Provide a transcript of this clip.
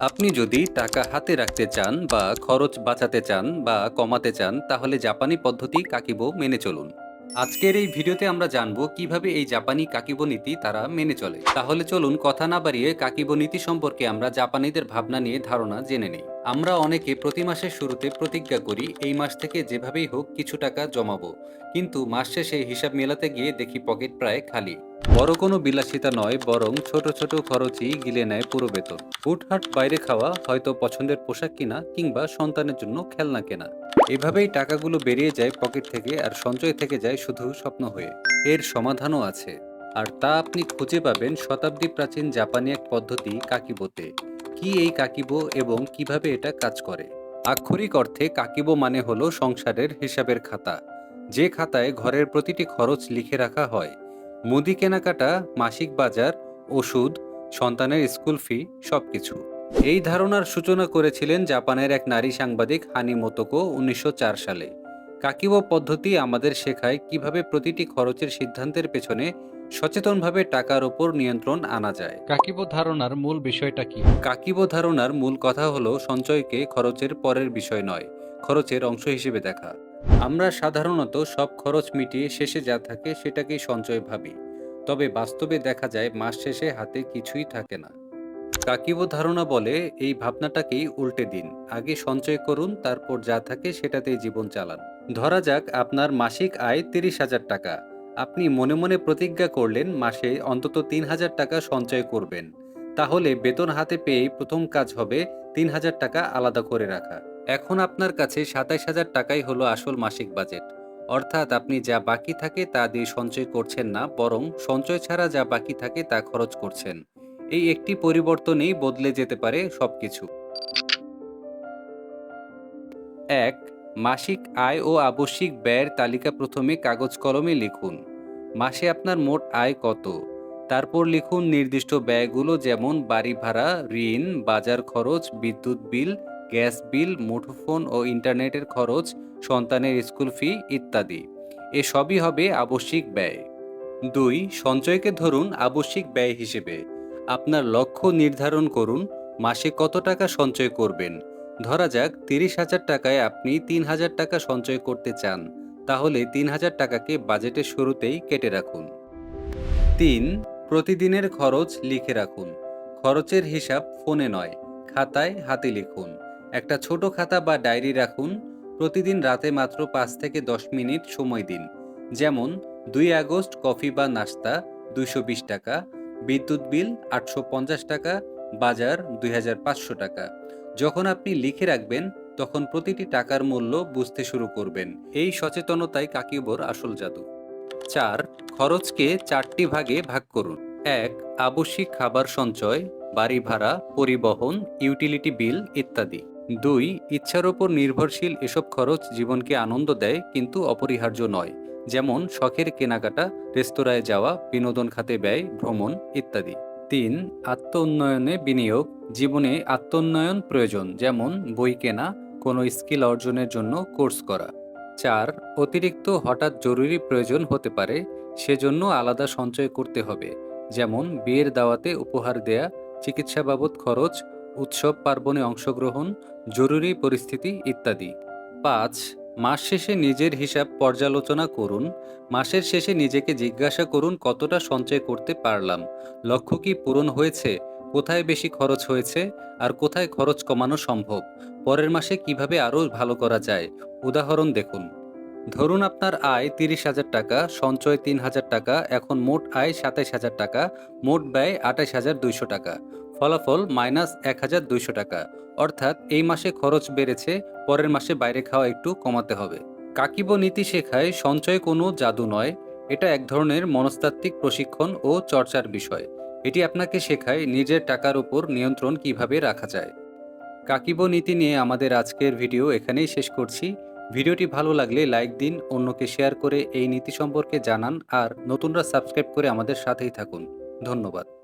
আপনি যদি টাকা হাতে রাখতে চান বা খরচ বাঁচাতে চান বা কমাতে চান, তাহলে জাপানি পদ্ধতি কাকিবো মেনে চলুন। আজকের এই ভিডিওতে আমরা জানব কীভাবে এই জাপানি কাকিবো নীতি তারা মেনে চলে। তাহলে চলুন কথা না বাড়িয়ে কাকিবো নীতি সম্পর্কে আমরা জাপানিদের ভাবনা নিয়ে ধারণা জেনে নিই। আমরা অনেকে প্রতি মাসের শুরুতে প্রতিজ্ঞা করি, এই মাস থেকে যেভাবেই হোক কিছু টাকা জমাবো। কিন্তু মাস শেষে হিসাব মেলাতে গিয়ে দেখি পকেট প্রায় খালি। বড় কোনো বিলাসিতা নয়, বরং ছোট ছোট খরচই গিলে নেয় পুরো বেতন। হুটহাট বাইরে খাওয়া হয়তো পছন্দের পোশাক কিনা কিংবা সন্তানের জন্য খেলনা কেনা। এভাবেই টাকাগুলো বেরিয়ে যায় পকেট থেকে আর সঞ্চয় থেকে যায় শুধু স্বপ্ন হয়ে। এর সমাধানও আছে। আর তা আপনি খুঁজে পাবেন শতাব্দী প্রাচীন জাপানি এক পদ্ধতি কাকিবোতে। কি এই কাকিবো এবং কীভাবে এটা কাজ করে? আক্ষরিক অর্থে কাকিবো মানে হলো সংসারের হিসাবের খাতা। যে খাতায় ঘরের প্রতিটি খরচ লিখে রাখা হয় মুদি কেনাকাটা মাসিক বাজার ওষুধ সন্তানের স্কুল ফি সবকিছু। এই ধারণার সূচনা করেছিলেন জাপানের এক নারী সাংবাদিক হানি মোতোকো উনিশশো চার সালে। কাকিবো পদ্ধতি আমাদের শেখায় কীভাবে প্রতিটি খরচের সিদ্ধান্তের পেছনে সচেতনভাবে টাকার ওপর নিয়ন্ত্রণ আনা যায়। কাকিবো ধারণার মূল বিষয়টা কি? কাকিবো ধারণার মূল কথা হলো সঞ্চয়কে খরচের পরের বিষয় নয় খরচের অংশ হিসেবে দেখা। আমরা সাধারণত সব খরচ মিটিয়ে শেষে যা থাকে সেটাকেই সঞ্চয় ভাবি। তবে বাস্তবে দেখা যায় মাস শেষে হাতে কিছুই থাকে না। কাকিব ধারণা বলে, এই ভাবনাটাকেই উল্টে দিন। আগে সঞ্চয় করুন, তারপর যা থাকে সেটাতেই জীবন চালান। ধরা যাক আপনার মাসিক আয় তিরিশ হাজার টাকা। আপনি মনে মনে প্রতিজ্ঞা করলেন, মাসে অন্তত তিন হাজার টাকা সঞ্চয় করবেন। তাহলে বেতন হাতে পেয়েই প্রথম কাজ হবে তিন হাজার টাকা আলাদা করে রাখা। এখন আপনার কাছে সাতাইশ হাজার টাকাই হলো আসল মাসিক বাজেট। অর্থাৎ আপনি যা বাকি থাকে তা দিয়ে সঞ্চয় করছেন না, বরং সঞ্চয় ছাড়া যা বাকি থাকে তা খরচ করছেন। এই একটি পরিবর্তনেই বদলে যেতে পারে সবকিছু। এক, মাসিক আয় ও আবশ্যিক ব্যয়ের তালিকা প্রথমে কাগজ কলমে লিখুন। মাসে আপনার মোট আয় কত? তারপর লিখুন নির্দিষ্ট ব্যয়গুলো যেমন বাড়ি ভাড়া, ঋণ, বাজার খরচ, বিদ্যুৎ বিল গ্যাস বিল, মুঠোফোন ও ইন্টারনেটের খরচ, সন্তানের স্কুল ফি ইত্যাদি। এসবই হবে আবশ্যিক ব্যয়। দুই, সঞ্চয়কে ধরুন আবশ্যিক ব্যয় হিসেবে। আপনার লক্ষ্য নির্ধারণ করুন, মাসে কত টাকা সঞ্চয় করবেন। ধরা যাক, তিরিশ হাজার টাকায় আপনি তিন হাজার টাকা সঞ্চয় করতে চান, তাহলে তিন হাজার টাকাকে বাজেটের শুরুতেই কেটে রাখুন। তিন, প্রতিদিনের খরচ লিখে রাখুন। খরচের হিসাব ফোনে নয়, খাতায় হাতে লিখুন। একটা ছোট খাতা বা ডায়েরি রাখুন। প্রতিদিন রাতে মাত্র পাঁচ থেকে দশ মিনিট সময় দিন। যেমন, দুই আগস্ট কফি বা নাস্তা দুইশো বিশ টাকা, বিদ্যুৎ বিল আটশো পঞ্চাশ টাকা, বাজার দুই হাজার পাঁচশো টাকা। যখন আপনি লিখে রাখবেন, তখন প্রতিটি টাকার মূল্য বুঝতে শুরু করবেন। এই সচেতনতাই কাকিবর আসল জাদু। চার, খরচকে চারটি ভাগে ভাগ করুন। এক, আবশ্যিক খাবার সঞ্চয়, বাড়ি ভাড়া, পরিবহন, ইউটিলিটি বিল ইত্যাদি। দুই, ইচ্ছার ওপর নির্ভরশীল এসব খরচ জীবনকে আনন্দ দেয়, কিন্তু অপরিহার্য নয়। যেমন, শখের কেনাকাটা, রেস্তোরাঁয় যাওয়া, বিনোদন খাতে ব্যয়, ভ্রমণ ইত্যাদি। তিন আত্ম উন্নয়নে বিনিয়োগ, জীবনে আত্মোন্নয়ন প্রয়োজন, যেমন, বই কেনা, কোনো স্কিল অর্জনের জন্য কোর্স করা। চার, অতিরিক্ত হঠাৎ জরুরি প্রয়োজন হতে পারে, সেজন্য আলাদা সঞ্চয় করতে হবে। যেমন, বিয়ের দাওয়াতে উপহার দেয়া, চিকিৎসা বাবদ খরচ উৎসব, পার্বণে অংশগ্রহণ, জরুরি পরিস্থিতি ইত্যাদি। পাঁচ, মাস শেষে নিজের হিসাব পর্যালোচনা করুন। মাসের শেষে নিজেকে জিজ্ঞাসা করুন, কতটা সঞ্চয় করতে পারলাম? লক্ষ্য কি পূরণ হয়েছে? কোথায় বেশি খরচ হয়েছে? আর কোথায় খরচ কমানো সম্ভব? পরের মাসে কীভাবে আরও ভালো করা যায়? উদাহরণ দেখুন। ধরুন আপনার আয় তিরিশ হাজার টাকা, সঞ্চয় তিন হাজার টাকা, এখন মোট আয় সাতাইশ হাজার টাকা, মোট ব্যয় আঠাইশ হাজার দুইশো টাকা। ফলাফল মাইনাস এক হাজার দুইশো টাকা। অর্থাৎ এই মাসে খরচ বেড়েছে, পরের মাসে বাইরে খাওয়া একটু কমাতে হবে। কাকিব নীতি শেখায়, সঞ্চয় কোনো জাদু নয়। এটা এক ধরনের মনস্তাত্ত্বিক প্রশিক্ষণ ও চর্চার বিষয়। এটি আপনাকে শেখায় নিজের টাকার উপর নিয়ন্ত্রণ কীভাবে রাখা যায়। কাকিব নীতি নিয়ে আমাদের আজকের ভিডিও এখানেই শেষ করছি। ভিডিওটি ভালো লাগলে লাইক দিন, অন্যকে শেয়ার করে এই নীতি সম্পর্কে জানান, আর নতুনরা সাবস্ক্রাইব করে আমাদের সাথেই থাকুন। ধন্যবাদ।